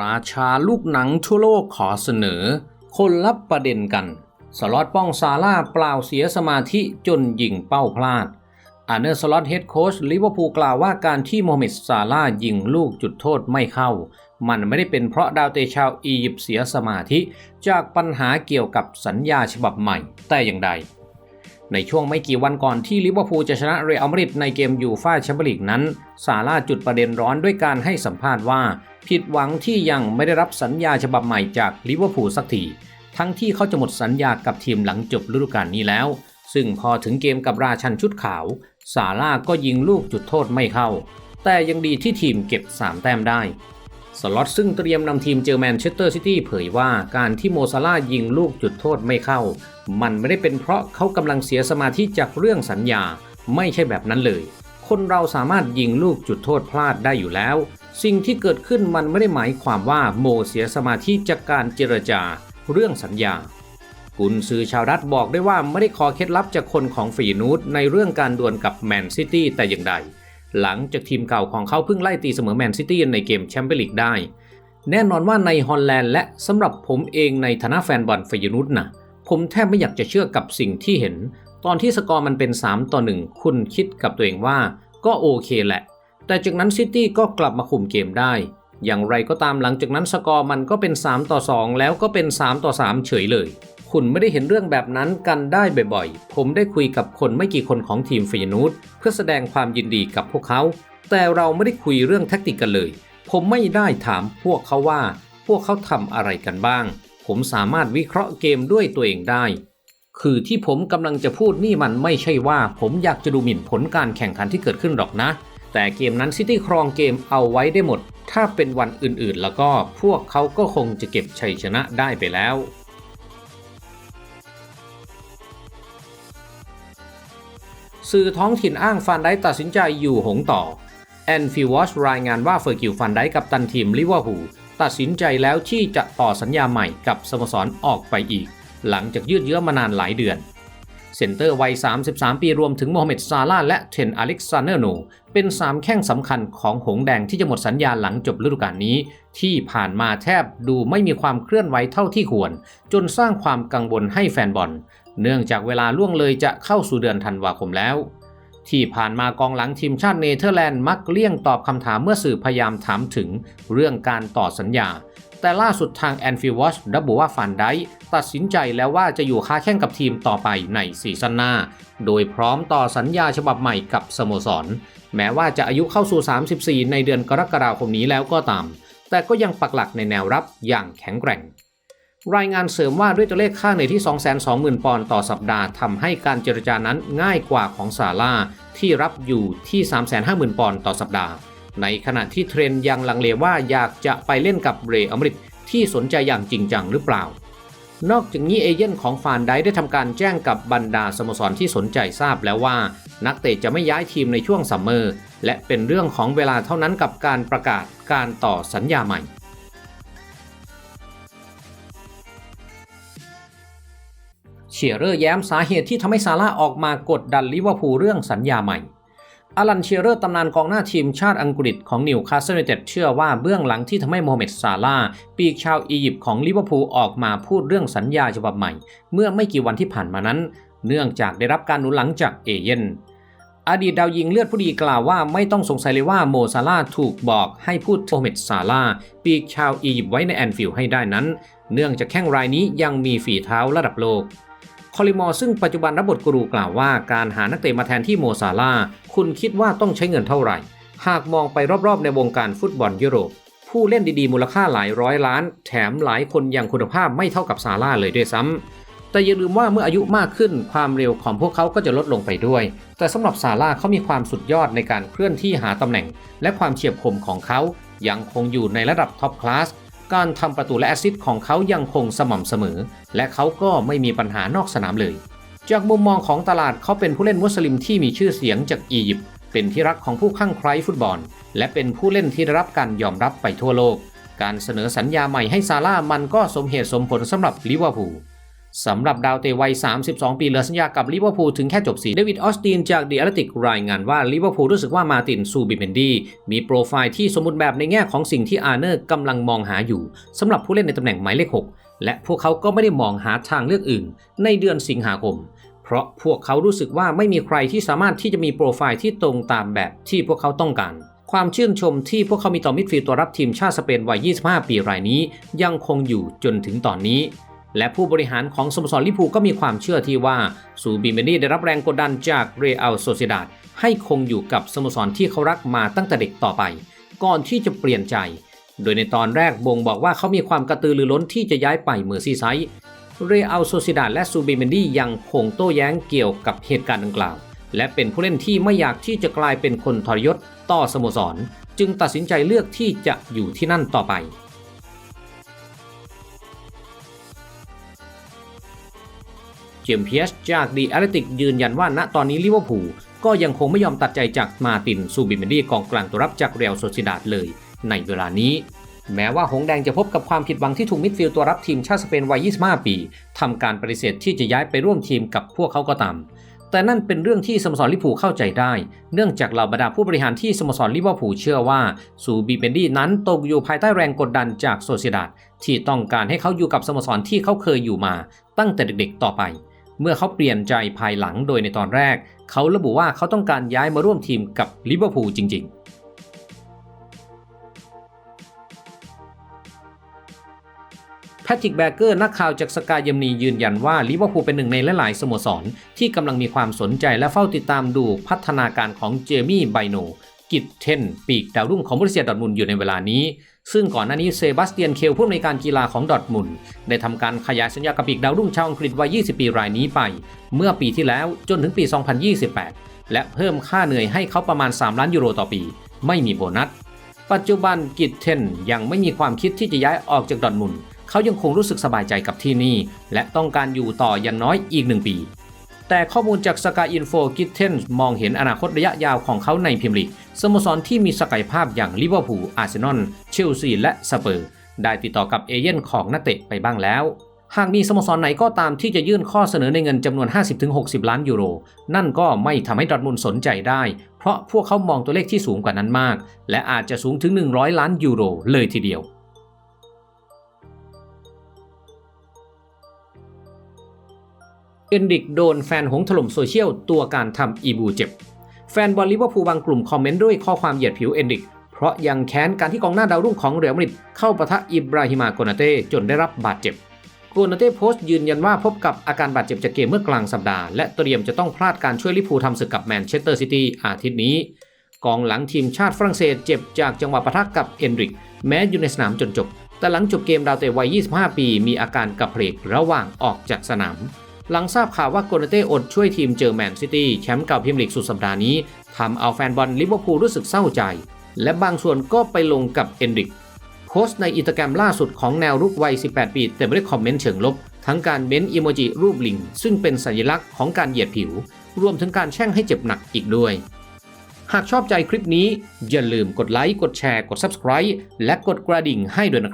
ราชาลูกหนังทั่วโลกขอเสนอ คนลับประเด็นกัน สล็อตป้องซาร่าเปล่าเสียสมาธิจนยิงเป้าพลาดอาร์เนอร์สล็อตเฮดโค้ชลิเวอร์พูลกล่าวว่าการที่โมฮัมเหม็ดซาร่ายิงลูกจุดโทษไม่เข้า มันไม่ได้เป็นเพราะดาวเตะชาวอียิปต์เสียสมาธิ จากปัญหาเกี่ยวกับสัญญาฉบับใหม่แต่อย่างใด ในช่วงไม่กี่วันก่อนที่ลิเวอร์พูลจะชนะเรอัลมาดริดในเกมยูฟ่าแชมเปี้ยนลีกนั้น ซาร่าจุดประเด็นร้อนด้วยการให้สัมภาษณ์ว่า ผิดหวังที่ยังไม่ได้รับสัญญาฉบับใหม่จากลิเวอร์พูลสักทีทั้งที่เขาจะหมดสัญญากับทีมหลังจบฤดูกาลนี้แล้ว ซึ่งพอถึงเกมกับราชันชุดขาว ซาร่าก็ยิงลูกจุดโทษไม่เข้า แต่ยังดีที่ทีมเก็บ 3 แต้มได้ สล็อตซึ่งเตรียมนำทีมเจอแมนเชสเตอร์ซิตี้เผยว่าการที่โมซาร่ายิงลูกจุดโทษไม่เข้า มันไม่ได้เป็นเพราะเขากำลังเสียสมาธิจากเรื่องสัญญา ไม่ใช่แบบนั้นเลย คนเราสามารถยิงลูกจุดโทษพลาดได้อยู่แล้ว สิ่งที่เกิดขึ้นมันไม่ได้หมายความว่าโมเสียสมาธิจากการเจรจา เรื่องสัญญากุนซือชาวรัฐบอกได้ว่าไม่ได้ขอเคล็ดลับจากคนของฟีนูตในเรื่องการดวลกับแมนซิตี้แต่อย่างใด หลังจากทีมเก่าของเขาเพิ่งไล่ตีเสมอแมนซิตี้ในเกมแชมเปี้ยนลีกได้ แน่นอนว่าในฮอลแลนด์และสำหรับผมเองในฐานะแฟนบอลฟีนูตนะผมแทบไม่อยากจะเชื่อกับสิ่งที่เห็น ตอนที่สกอร์มันเป็น 3 ต่อ 1 คุณคิดกับตัวเองว่าก็โอเคแหละ แต่จากนั้นซิตี้ก็กลับมาคุมเกมได้ อย่างไรก็ตามหลังจากนั้นสกอร์มันก็เป็น 3 ต่อ 2 แล้วก็เป็น 3 ต่อ 3 เฉยเลย คุณไม่ได้เห็นเรื่องแบบนั้นกันได้บ่อยๆ ผมได้คุยกับคนไม่กี่คนของทีมฟีนูตเพื่อแสดงความยินดีกับพวกเขา แต่เราไม่ได้คุยเรื่องแท็กติกกันเลย ผมไม่ได้ถามพวกเขาว่า พวกเขาทำอะไรกันบ้าง ผมสามารถวิเคราะห์เกมด้วยตัวเองได้ คือที่ผมกำลังจะพูดนี่มันไม่ใช่ว่า ผมอยากจะดูหมิ่นผลการแข่งขันที่เกิดขึ้นหรอกนะ แต่เกมนั้นซิตี้ครองเกมเอาไว้ได้หมด ถ้าเป็นวันอื่นๆ แล้วก็พวกเขาก็คงจะเก็บชัยชนะได้ไปแล้ว สื่อท้องถิ่นอ้างฟันได้ตัดสินใจอยู่หงต่อแอนฟิวอชรายงานว่าเฟอร์กิลฟันได้กับตันทีมลิเวอร์พูลตัดสินใจแล้วที่จะต่อสัญญาใหม่กับสโมสรออกไปอีก หลังจากยืดเยื้อมานานหลายเดือน เซนเตอร์วัย 33 ปีรวมถึงโมฮัมเหม็ดซาลาและเทนอเล็กซานเดอร์โน เป็น3แข้งสำคัญของหงแดงที่จะหมดสัญญาหลังจบฤดูกาลนี้ ที่ผ่านมาแทบดูไม่มีความเคลื่อนไหวเท่าที่ควร จนสร้างความกังวลให้แฟนบอล เนื่องจากเวลาล่วงเลยจะเข้าสู่เดือนธันวาคมแล้ว ที่ผ่านมากองหลังทีมชาติเนเธอร์แลนด์มักเลี่ยงตอบคำถามเมื่อสื่อพยายามถามถึงเรื่องการต่อสัญญา แต่ล่าสุดทางแอนฟิวอชระบุว่าฟันไดตัดสินใจแล้วว่าจะอยู่ค้าแข่งกับทีมต่อไปในซีซั่นหน้า โดยพร้อมต่อสัญญาฉบับใหม่กับสโมสร แม้ว่าจะอายุเข้าสู่ 34 ในเดือนกรกฎาคมนี้แล้วก็ตาม แต่ก็ยังปักหลักในแนวรับอย่างแข็งแกร่ง รายงานเสริมว่าด้วยตัวเลขค่าเหนื่อยที่ 220,000 ปอนด์ต่อสัปดาห์ทำให้การเจรจานั้นง่ายกว่าของซาร่าที่รับอยู่ที่ 350,000 ปอนด์ต่อสัปดาห์ ในขณะที่เทรนด์ยังลังเลว่าอยากจะไปเล่นกับเรอัลมาดริดที่สนใจอย่างจริงจังหรือเปล่า นอกจากนี้เอเย่นของฟานไดได้ทำการแจ้งกับบรรดาสโมสรที่สนใจทราบแล้วว่า นักเตะจะไม่ย้ายทีมในช่วงซัมเมอร์และเป็นเรื่องของเวลาเท่านั้นกับการประกาศการต่อสัญญาใหม่ เชียร์เรอร์แย้มสาเหตุที่ทำให้ซาร่าออกมากดดันลิเวอร์พูลเรื่องสัญญาใหม่อลันเชียร์เรอร์ตำนานกองหน้าทีมชาติอังกฤษของนิวคาสเซิลยูไนเต็ดเชื่อว่าเบื้องหลังที่ทำให้โมฮัมเหม็ดซาร่าปีกชาวอียิปต์ของลิเวอร์พูลออกมาพูดเรื่องสัญญาฉบับใหม่ เมื่อไม่กี่วันที่ผ่านมานั้น เนื่องจากได้รับการหนุนหลังจากเอเย่นอดีตดาวยิงเลือดผู้ดีกล่าวว่าไม่ต้องสงสัยเลยว่าโมซาร่าถูกบอกให้พูดโมฮัมเหม็ดซาร่าปีกชาวอียิปต์ไว้ในแอนฟิลด์ให้ได้นั้น เนื่องจากแข้งรายนี้ยังมีฝีเท้าระดับโลก คอลิมอร์ซึ่งปัจจุบันรับบทกรูกล่าวว่าการหานักเตะมาแทนที่โมซาลาคุณคิดว่าต้องใช้เงินเท่าไหร่ หากมองไปรอบๆ ในวงการฟุตบอลยุโรป ผู้เล่นดีๆ มูลค่าหลายร้อยล้าน แถมหลายคนยังคุณภาพไม่เท่ากับซาลาเลยด้วยซ้ำแต่อย่าลืมว่าเมื่ออายุมากขึ้นความเร็วของพวกเขาก็จะลดลงไปด้วย แต่สำหรับซาลาเขามีความสุดยอดในการเคลื่อนที่หาตำแหน่ง และความเฉียบคมของเขายังคงอยู่ในระดับท็อปคลาส การทำประตูและแอสซิสต์ของเขายังคงสม่ำเสมอ และเขาก็ไม่มีปัญหานอกสนามเลย จากมุมมองของตลาดเขาเป็นผู้เล่นมุสลิมที่มีชื่อเสียงจากอียิปต์เป็นที่รักของผู้ข้างใคล้ฟุตบอล และเป็นผู้เล่นที่ได้รับการยอมรับไปทั่วโลก การเสนอสัญญาใหม่ให้ซาร่ามันก็สมเหตุสมผลสำหรับลิเวอร์พูล สำหรับดาวเตะวัย 32 ปีเหลือสัญญากับลิเวอร์พูลถึงแค่จบสีเดวิดออสตินจากเดอะแลติกรายงานว่าลิเวอร์พูลรู้สึกว่ามาตินซูบิเมนดีมีโปรไฟล์ที่สมบูรณ์แบบในแง่ของสิ่งที่อาร์เนอร์กำลังมองหาอยู่สำหรับผู้เล่นในตำแหน่งหมายเลข 6 และพวกเขาก็ไม่ได้มองหาทางเลือกอื่น ในเดือนสิงหาคม เพราะพวกเขารู้สึกว่าไม่มีใครที่สามารถที่จะมีโปรไฟล์ที่ตรงตามแบบที่พวกเขาต้องการความชื่นชมที่พวกเขามีต่อมิดฟิลด์ตัวรับทีมชาติสเปนวัย 25 ปีรายนี้ ยังคงอยู่จนถึงตอนนี้ และผู้บริหารของสโมสรลิเวอร์พูก็มีความเชื่อที่ว่าซูบิเมนี่ได้รับแรงกดดันจากเรอัลโซเซดาดให้คงอยู่กับสโมสรที่เขารักมาตั้งแต่เด็กต่อไป ก่อนที่จะเปลี่ยนใจ โดยในตอนแรกบงบอกว่าเขามีความกระตือรือร้นที่จะย้ายไปเมอร์ซีไซด์เรอัลโซเซดาดและซูบิเมนดียังคงโต้แย้งเกี่ยวกับเหตุการณ์ดังกล่าว และเป็นผู้เล่นที่ไม่อยากที่จะกลายเป็นคนทรยศต่อสโมสร จึงตัดสินใจเลือกที่จะอยู่ที่นั่นต่อไป เจมส์เพียสจากดีแอตเลติกยืนยันว่าณตอนนี้ลิเวอร์พูลก็ยังคงไม่ยอมตัดใจจากมาตินซูบิเมนดี้กองกลางตัวรับจากเรอัลโซซิดาดเลย ในเวลานี้ แม้ว่าหงแดงจะพบกับความผิดหวังที่ถูกมิดฟิลด์ตัวรับทีมชาติสเปนวัย 25 ปีทำการปฏิเสธที่จะย้ายไปร่วมทีมกับพวกเขาก็ตามแต่นั่นเป็นเรื่องที่สโมสรลิเวอร์พูลเข้าใจได้ เนื่องจากเหล่าบรรดาผู้บริหารที่สโมสรลิเวอร์พูลเชื่อว่าซูบิเบนดี้นั้นตกอยู่ภายใต้แรงกดดันจากโซเซดาดที่ต้องการให้เขาอยู่กับสโมสรที่เขาเคยอยู่มา ตั้งแต่เด็กๆต่อไป เมื่อเขาเปลี่ยนใจภายหลังโดยในตอนแรก เขาระบุว่าเขาต้องการย้ายมาร่วมทีมกับลิเวอร์พูลจริง ๆแพทริกแบเกอร์นักข่าวจากสกายเยมนียืนยันว่าลิเวอร์พูลเป็นหนึ่งในหลายๆสโมสร ที่กำลังมีความสนใจและเฝ้าติดตามดูพัฒนาการของเจมี่ไบโน กิตเทนปีกดาวรุ่งของบริเซียดอร์ทมุนอยู่ในเวลานี้ ซึ่งก่อนหน้านี้เซบาสเตียนเคลผู้อำนวยการกีฬาของดอร์ทมุนได้ทำการขยายสัญญากับปีกดาวรุ่งชาวอังกฤษวัย 20 ปีรายนี้ไป เมื่อปีที่แล้วจนถึงปี 2028 และเพิ่มค่าเหนื่อยให้เขาประมาณ 3 ล้านยูโรต่อปี ไม่มีโบนัส ปัจจุบันกิตเทนยังไม่มีความคิดที่จะย้ายออกจากดอร์ทมุนเขายังคงรู้สึกสบายใจกับที่นี่และต้องการอยู่ต่ออย่างน้อยอีกหนึ่งปี แต่ข้อมูลจากสกายอินโฟกิทเทนมองเห็นอนาคตระยะยาวของเขาในพรีเมียร์ลีกสโมสรที่มีศักยภาพอย่างลิเวอร์พูลอาร์เซนอลเชลซีและสเปอร์ได้ติดต่อกับเอเย่นของนักเตะไปบ้างแล้ว หากมีสโมสรไหนก็ตามที่จะยื่นข้อเสนอในเงินจำนวน 50-60 ล้านยูโร นั่นก็ไม่ทำให้ดอทมุนสนใจได้ เพราะพวกเขามองตัวเลขที่สูงกว่านั้นมาก และอาจจะสูงถึง 100 ล้านยูโรเลยทีเดียว เอนดิกโดนแฟนหงถล่มโซเชียลตัวการทำอีบูเจ็บ แฟนบอลลิเวอร์พูลบางกลุ่มคอมเมนต์ด้วยข้อความเหยียดผิวเอนดิก เพราะยังแค้นการที่กองหน้าดาวรุ่งของเรอัลมาดริดเข้าปะทะอิบราฮิมาโกนาเต้จนได้รับบาดเจ็บ โกนาเต้โพสต์ยืนยันว่าพบกับอาการบาดเจ็บจากเกมเมื่อกลางสัปดาห์และเตรียมจะต้องพลาดการช่วยลิเวอร์พูลทำศึกกับแมนเชสเตอร์ซิตี้อาทิตย์นี้ กองหลังทีมชาติฝรั่งเศสเจ็บจากจังหวะปะทะกับเอนริก แม้อยู่ในสนามจนจบ แต่หลังจบเกมดาวเตะวัย 25 ปี มีอาการกระเพกระหว่างออกจากสนาม หลังทราบข่าวว่าโกนาเต้อดช่วยทีมเจอแมนซิตี้แชมป์เก่าพรีเมียร์ลีกสุดสัปดาห์นี้ทำเอาแฟนบอลลิเวอร์พูลรู้สึกเศร้าใจ และบางส่วนก็ไปลงกับเอนริกโพสต์ในอินสตาแกรมล่าสุดของแนวรุกวัย 18 ปีเต็มได้วยคอมเมนต์เชิงลบ ทั้งการเม้นอีโมจิรูปลิง ซึ่งเป็นสัญลักษณ์ของการเหยียดผิว รวมถึงการแช่งให้เจ็บหนักอีกด้วย หากชอบใจคลิปนี้อย่าลืมกดไลค์กดแชร์กด Subscribe และกดกระดิ่งให้ด้วยนะครับ